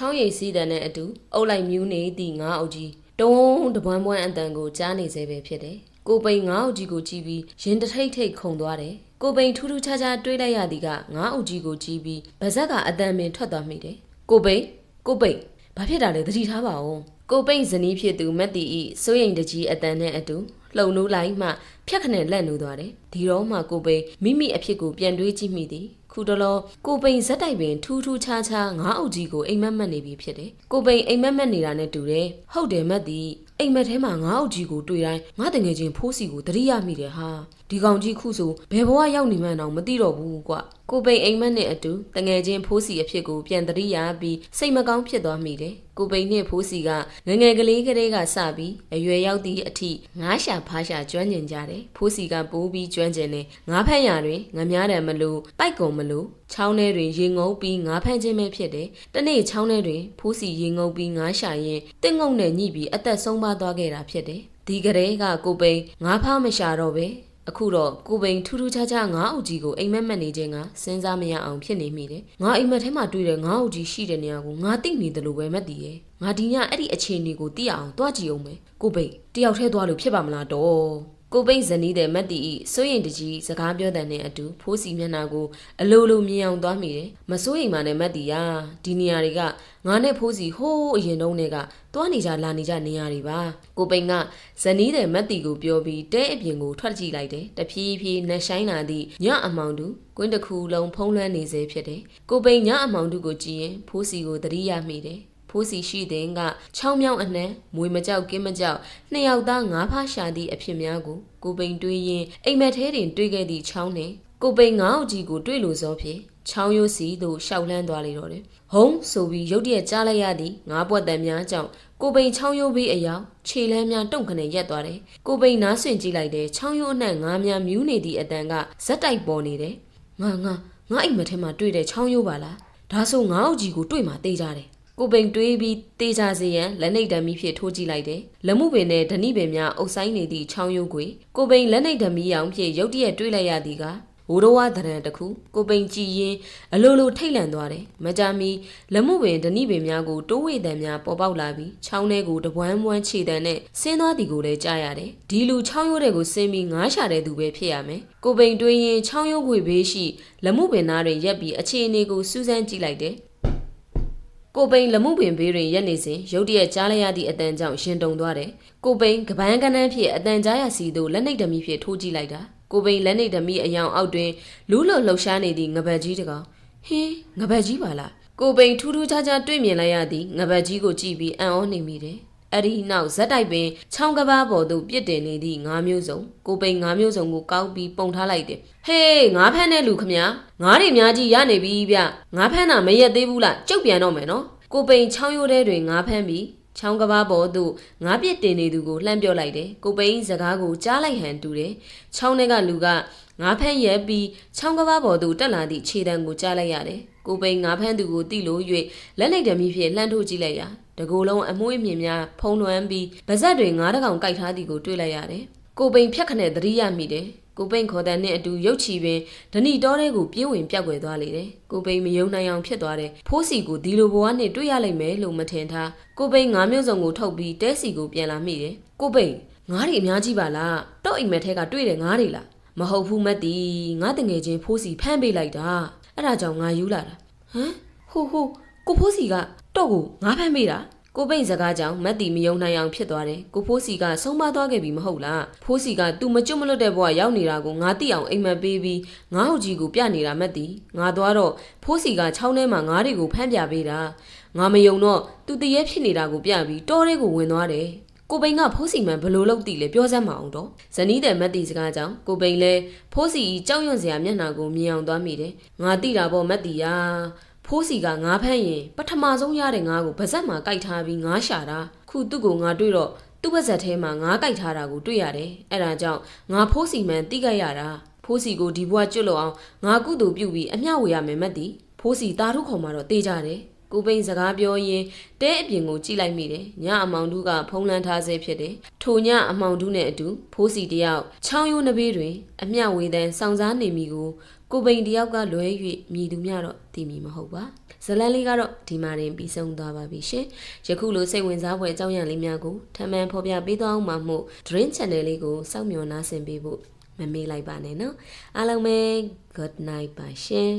ချောင်းရိပ်စည်းတန်နဲ့အတူအုပ်လိုက်မြူးနေသည့်ငါးအုပ်ကြီးတုံးတပွန်းပွန်းအတန်ကိုကြားနေစေပဲဖြစ်တယ်ကိုပိန်ငါးအုပ်ကြီးကိုကြည့်ပြီးရင်တထိတ်ထိတ်ခုန်သွားတယ်ကိုပိန်ထူးထူးခြားခြားတွေးလိုက်ရသည်ကငါးအုပ်ကြီးကိုကြည့်ပြီးဗဇက်ကအတန်ပင်ထွက်သွားမိတယ်ကိုပိန်ကိုပိန်ဘာဖြစ်တာလဲသတိထားပါဦးကိုပိန်ဇနီးဖြစ်သူမက်တီဤစိုးရင်တကြီးအတန်နဲ့အတူလှုံနိုးလိုက်မှဖြတ်ခနဲ့လက်နိုးသွားတယ်ဒီတော့မှကိုပိန်မိမိအဖြစ်ကိုပြန်တွေးကြည့်မိသည် ခုတလောကိုပိန်ဇက်တိုက်ပင်ထူးထူးခြားခြားငါးအုပ်ကြီးကိုအိမ်မက်မက်နေပြီဖြစ်တယ်ကိုပိန်အိမ်မက်မက်နေတာနဲ့တူတယ်ဟုတ်တယ်မက်တီအိမ်မက်ထဲမှာငါးအုပ်ကြီးကိုတွေ့တိုင်းငါတငယ်ချင်းဖိုးစီကိုတတိယမိတယ်ဟာ ဒီကောင်ကြီးခုဆိုဘယ်ဘဝရောက်နေမှန်းတော့မသိတော့ဘူးကွကိုပိန်အိမ်မက်နဲ့အတူတငယ်ချင်းဖိုးစီအဖြစ်ကိုပြန်တတိယပြီးစိတ်မကောင်းဖြစ်သွားမိတယ်ကိုပိန်နဲ့ဖိုးစီကငယ်ငယ်ကလေးကလေးကစပြီးအရွယ်ရောက်သည့်အထိငါးရှာဖားရှာကျွမ်းကျင်ကြတယ်ဖိုးစီကပိုးပြီးကျွမ်းကျင်တယ်ငါးဖက်ရတွင်ငများတယ်မလို့ပိုက်ကုံမလို့ချောင်းထဲတွင်ရေငုံပြီးငါးဖက်ခြင်းပဲဖြစ်တယ်တနေ့ချောင်းထဲတွင်ဖိုးစီရေငုံပြီးငါးရှာရင်တင့်ငုံနဲ့ညှိပြီးအသက်ဆုံးပါသွားခဲ့တာဖြစ်တယ်ဒီကလေးကကိုပိန်ငါးဖားမရှာတော့ပဲ အခုတော့ကိုပိန်ထူးထူးခြားခြားငါးအုပ်ကြီးကိုအိမ်မက်မက်နေခြင်းကစဉ်းစားမရအောင်ဖြစ်နေမိတယ်။ငါအိမ်မက်ထဲမှာတွေ့တဲ့ငါးအုပ်ကြီးရှိတဲ့နေရာကိုငါသိနေတယ်လို့ပဲမသိရဲ့။ငါဒီညအဲ့ဒီအခြေအနေကိုသိရအောင်တွားကြည့်အောင်မယ်။ကိုပိန်တယောက်ထဲသွားလို့ဖြစ်ပါမလားတော့။ ကိုပိန်ဇနီးတဲ့မတ်တီဤစိုးရင်တကြီးစကားပြောတဲ့နဲ့အတူဖိုးစီမျက်နှာကိုအလိုလိုမြင်အောင်သွားမိတယ်။မစိုးရင်မှနဲ့မတ်တီယာဒီနေရာတွေကငါနဲ့ဖိုးစီဟိုးအရင်တုန်းကသွားနေကြလာနေကြနေရာတွေပါ။ကိုပိန်ကဇနီးတဲ့မတ်တီကိုပြောပြီးတဲအပြင်ကိုထွက်ကြည့်လိုက်တယ်။တဖြည်းဖြည်းနှက်ဆိုင်လာသည့်ညအမောင်တူကွင်းတစ်ခုလုံးဖုံးလွှမ်းနေစေဖြစ်တယ်။ကိုပိန်ညအမောင်တူကိုကြည့်ရင်ဖိုးစီကိုသတိရမိတယ်။ ဖိုးစီရှိတဲ့ကချောင်းမြောင်းအနှံမွေမကြောက်ကင်းမကြောက်နှစ်ယောက်သားငါးဖားရှာသည့်အဖြစ်များကိုကိုပိန်တွေးရင်အိမ်မက်ထဲတွင်တွေးခဲ့သည့်ချောင်းနှင့်ကိုပိန်ငါးအုပ်ကြီးကိုတွေးလို့စောဖြင့်ချောင်းရိုးစီသို့ရှောက်လန်းသွားလေတော့တယ်။ဟုံးဆိုပြီးရုတ်တရက်ကြားလိုက်ရသည့်ငါးပွက်တံများကြောင့်ကိုပိန်ချောင်းရိုးဘေးအရောက်ခြေလမ်းများတုံခနဲ့ရက်သွားတယ်။ကိုပိန်နားဆွင့်ကြည့်လိုက်တဲ့ချောင်းရိုးအနှံ့ငါးများမြူးနေသည့်အတန်ကဇက်တိုက်ပေါ်နေတယ်။ငါငါငါအိမ်မက်ထဲမှာတွေ့တဲ့ချောင်းရိုးပါလား။ဒါဆိုငါ့အုပ်ကြီးကိုတွေ့မှတေးကြတယ်။ ကိုပိန်တွေးပြီးတေးကြစေရန်လက်နှိပ်ဓာမီဖြစ်ထိုးကြည့်လိုက်တယ်။လက်မှုပင်နဲ့ဓနိပင်များအုပ်ဆိုင်နေသည့်ချောင်းရိုးကိုကိုပိန်လက်နှိပ်ဓာမီအောင်ဖြင့်ရုတ်တရက်တွေးလိုက်ရသည်ကဝိုးတော်ဝဒရန်တစ်ခုကိုပိန်ကြည်ရင်အလိုလိုထိတ်လန့်သွားတယ်။မကြမီလက်မှုပင်ဓနိပင်များကိုတိုးဝေတံများပေါ်ပေါက်လာပြီးချောင်းထဲကိုတပွန်းပွန်းခြေတံနဲ့ဆင်းသွားသည်ကိုလည်းကြားရတယ်။ဒီလူချောင်းရိုးတဲ့ကိုဆင်းပြီးငားရှာတဲ့သူပဲဖြစ်ရမယ်။ကိုပိန်တွေးရင်ချောင်းရိုးခွေဘေးရှိလက်မှုပင်သားတွေရက်ပြီးအခြေအနေကိုစူးစမ်းကြည့်လိုက်တယ်။ ကိုပိန်လက်မှုပင်ဘေးတွင်ရက်နေစဉ်ရုတ်တရက်ကြားလိုက်ရသည့်အတန်ကြောင့်ရှင်တုံသွားတယ်။ကိုပိန်ကပန်းကနန်းဖြစ်အတန်ကြားရစီသို့လက်နှိပ်ဓမီဖြစ်ထိုးကြည့်လိုက်တာ။ကိုပိန်လက်နှိပ်ဓမီအယောင်အောက်တွင်လူးလွတ်လှုပ်ရှားနေသည့်ငပတ်ကြီးတစ်ကောင်ဟင်းငပတ်ကြီးပါလား။ကိုပိန်ထူးထူးခြားခြားတွေ့မြင်လိုက်ရသည့်ငပတ်ကြီးကိုကြည့်ပြီးအံ့ဩနေမိတယ်။ အဲ့ဒီနောက်ဇက်တိုက်ပင်ချောင်းကပားပေါ်သို့ပြစ်တင်နေသည့်ငါးမျိုးစုံကိုပိန်ငါးမျိုးစုံကိုကောက်ပြီးပုံထားလိုက်တယ်ဟေးငါးဖမ်းတဲ့လူခမညာငါးတွေများကြီးရနေပြီဗျငါးဖမ်းတာမရက်သေးဘူးလားကြုတ်ပြန်တော့မယ်နော်ကိုပိန်ချောင်းရိုးထဲတွင်ငါးဖမ်းပြီးချောင်းကပားပေါ်သို့ငါးပြစ်တင်နေသူကိုလှမ်းပြောလိုက်တယ်ကိုပိန်စကားကိုကြားလိုက်ဟန်တူတယ်ချောင်းထဲကလူက ငါးဖမ်းရက်ပြီးချောင်းကပားပေါ်သို့တက်လာသည့်ခြေတံကိုကြားလိုက်ရတယ်ကိုပိန်ငါးဖမ်းသူကိုတိလို့၍လက်လိုက်ဓမီဖြင့်လှမ်းထိုးကြည့်လိုက်ရာတကူလုံးအမွှေးမြင်များဖုံးလွှမ်းပြီးဗဇက်တွေငါးတကောင်ကိုက်ထားသည်ကိုတွေ့လိုက်ရတယ်။ကိုပိန်ဖြတ်ခနဲ့သတိရမိတယ်။ကိုပိန်ခေါ်တဲ့နဲ့အတူရုတ်ချီပင်ဓဏီတောထဲကိုပြင်းဝင်ပြောက်ွယ်သွားလေတယ်။ကိုပိန်မယုံနိုင်အောင်ဖြစ်သွားတယ်။ဖိုးစီကိုဒီလိုဘဝနဲ့တွေ့ရလိမ့်မယ်လို့မထင်ထား။ကိုပိန်ငါးမျိုးစုံကိုထုတ်ပြီးတဲစီကိုပြန်လာမိတယ်။ကိုပိန်ငါးတွေအများကြီးပါလား။တော့အိမ်မက်ထဲကတွေ့တယ်ငါးတွေလား။ မဟုတ်ဘူးမက်တီငါတငယ်ချင်းဖိုးစီဖမ်းပေးလိုက်တာ။အဲ့ဒါကြောင့်ငါယူလာတာ။ဟမ်ဟိုဟိုကိုဖိုးစီကတော့ကိုငါဖမ်းပေးတာကိုပိန်စကားကြောင့်မက်တီမယုံနိုင်အောင်ဖြစ်သွားတယ်ကိုဖိုးစီကဆုံးမသွားခဲ့ပြီမဟုတ်လားဖိုးစီကသူမကျွတ်မလွတ်တဲ့ဘဝရောက်နေတာကိုငါသိအောင်အိမ်မက်ပေးပြီးငါ့ဟုတ်ကြီးကိုပြနေတာမက်တီငါသွားတော့ဖိုးစီကချောင်းထဲမှာငါးတွေကိုဖမ်းပြပေးတာငါမယုံတော့သူတရေဖြစ်နေတာကိုပြပြီးတောထဲကိုဝင်သွားတယ် ကိုပိန်ကဖိုးစီမန်ဘလို့လို့တည်လဲပြောစမ်းမအောင်တော့ဇနီးတဲ့မက်တီစကားကြောင့်ကိုပိန်လဲဖိုးစီကြောက်ရွံ့စရာမျက်နှာကိုမြင်အောင်သွားမိတယ်ငါတိတာပေါ့မက်တီယာဖိုးစီကငါးဖမ်းရင်ပထမဆုံးရတဲ့ငါးကိုဗဇက်မှာကြိုက်ထားပြီးငါးရှာတာခုသူ့ကိုငါတွေ့တော့သူ့ပါဇက်ထဲမှာငါးကြိုက်ထားတာကိုတွေ့ရတယ်အဲ့ဒါကြောင့်ငါဖိုးစီမန်တိကြရတာဖိုးစီကိုဒီဘွားကျွတ်လို့အောင်ငါကုသိုလ်ပြုပြီးအမျှဝေရမယ်မက်တီဖိုးစီတာထုခေါ်မှာတော့တေးကြတယ် ကိုပိန်စကားပြောရင်းတဲအပြင်ကိုကြည့်လိုက်မိတယ်ညအမောင်တူးကဖုံးလန်းထားဆဲဖြစ်တယ်ထိုညအမောင်တူးနဲ့အတူဖိုးစီတယောက်ချောင်းရိုးနှဘေးတွင် အမျှဝေတန်းစောင်းစားနေမိကိုကိုပိန်တယောက်ကလွဲ၍မြည်သူများတော့တည်မီမဟုတ်ပါဇလန်လေးကတော့ဒီမှာတင်ပြီးဆုံးသွားပါပြီရှင်ယခုလိုစိတ်ဝင်စားဖွယ်အကြောင်းအရာလေးများကိုထပ်မံဖော်ပြပေးသွားအောင်မှာမို့ Dream Channel လေးကိုစောင့်မျှော်နားဆင်ပေးဖို့မမေ့လိုက်ပါနဲ့နော်အားလုံးပဲ good night ပါရှင်